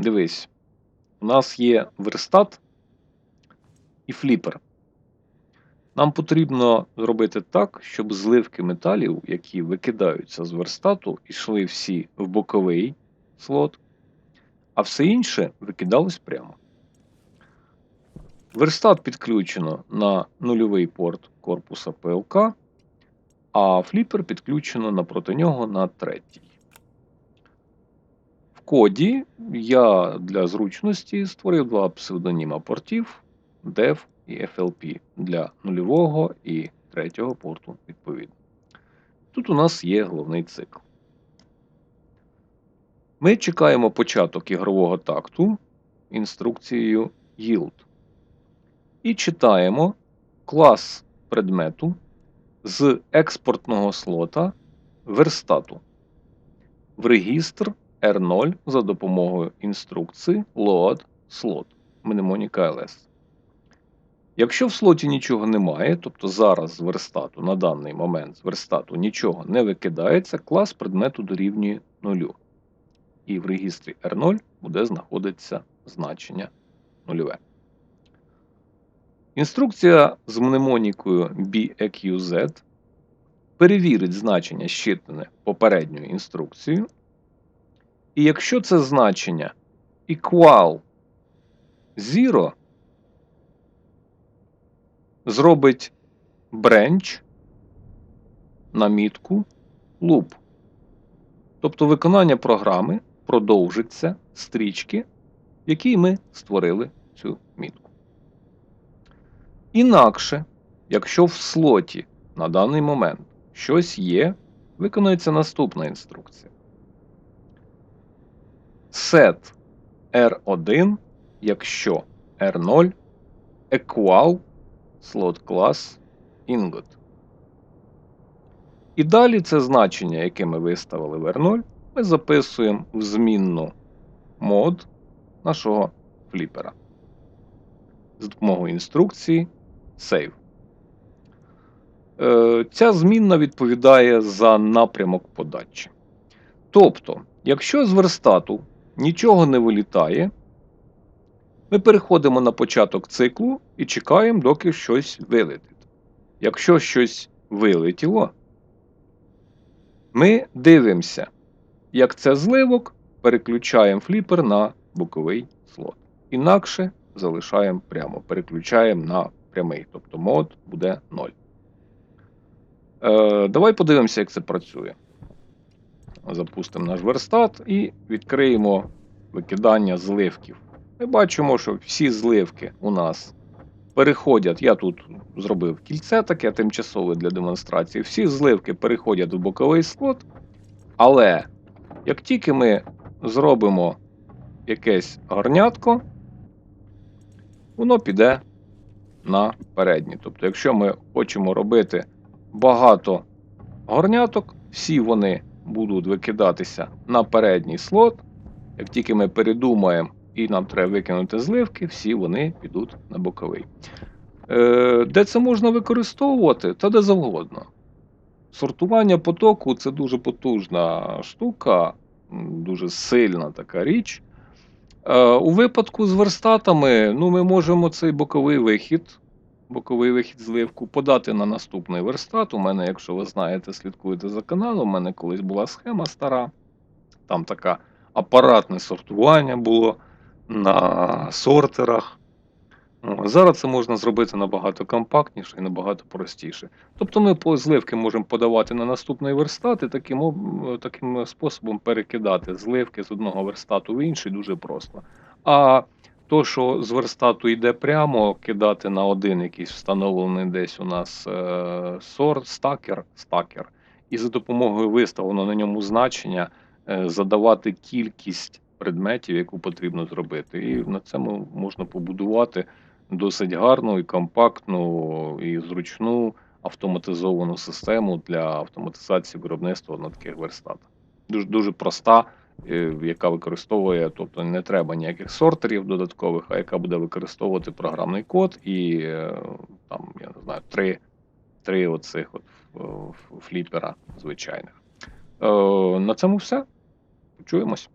Дивись, у нас є верстат і фліпер. Нам потрібно зробити так, щоб зливки металів, які викидаються з верстату, йшли всі в боковий слот, а все інше викидалось прямо. Верстат підключено на нульовий порт корпуса ПЛК, а фліпер підключено напроти нього на третій. Коді я для зручності створив два псевдоніма портів DEV і FLP для нульового і третього порту відповідно. Тут у нас є головний цикл. Ми чекаємо початок ігрового такту інструкцією yield. І читаємо клас предмету з експортного слота верстату в регістр R0 за допомогою інструкції load slot Mnemonic LS. Якщо в слоті нічого немає, тобто зараз з верстату на даний момент з верстату нічого не викидається, клас предмету дорівнює 0. І в регістрі R0 буде знаходитися значення нульове. Інструкція з мнемонікою BEQZ перевірить значення щитане попередньою інструкцією. І якщо це значення equal 0, зробить branch на мітку loop. Тобто виконання програми продовжиться стрічки, в якій ми створили цю мітку. Інакше, якщо в слоті на даний момент щось є, виконується наступна інструкція. Set R1, якщо R0 equal slot class ingot. І далі це значення, яке ми виставили в R0, ми записуємо в змінну мод нашого фліпера з допомогою інструкції save. Е, Ця змінна відповідає за напрямок подачі. Тобто, якщо з верстату нічого не вилітає, ми переходимо на початок циклу і чекаємо, доки щось вилетить. Якщо щось вилетіло, ми дивимося, як це зливок, переключаємо фліпер на боковий слот. Інакше залишаємо прямо, переключаємо на прямий, тобто мод буде 0. Е, Давай подивимося, як це працює. Запустимо наш верстат і відкриємо викидання зливків. Ми бачимо, що всі зливки у нас переходять. Я тут зробив кільце таке тимчасове для демонстрації. Всі зливки переходять в боковий слот. Але як тільки ми зробимо якесь горнятко, воно піде на передній. Тобто, якщо ми хочемо робити багато горняток, всі вони будуть викидатися на передній слот. Як тільки ми передумаємо і нам треба викинути зливки, всі вони підуть на боковий. Е, Де це можна використовувати? Та де завгодно. Сортування потоку це дуже потужна штука, дуже сильна така річ. Е, У випадку з верстатами ну, ми можемо цей боковий вихід, боковий вихід зливку подати на наступний верстат. У мене, якщо ви знаєте, слідкуєте за каналом, у мене колись була схема стара. Там таке апаратне сортування було на сортерах. Зараз це можна зробити набагато компактніше і набагато простіше. Тобто ми по зливки можемо подавати на наступний верстат і таким, таким способом перекидати зливки з одного верстату в інший дуже просто. А то, що з верстату йде прямо, кидати на один якийсь встановлений десь у нас е, стакер, стакер, і за допомогою виставленого на ньому значення е, задавати кількість предметів, яку потрібно зробити. І на цьому можна побудувати досить гарну і компактну і зручну автоматизовану систему для автоматизації виробництва на таких верстатах. Дуже дуже проста, яка використовує, тобто не треба ніяких сортерів додаткових, а яка буде використовувати програмний код і е, там, я не знаю, три, три оцих от е, фліпера звичайних. Е, На цьому все. Почуємось.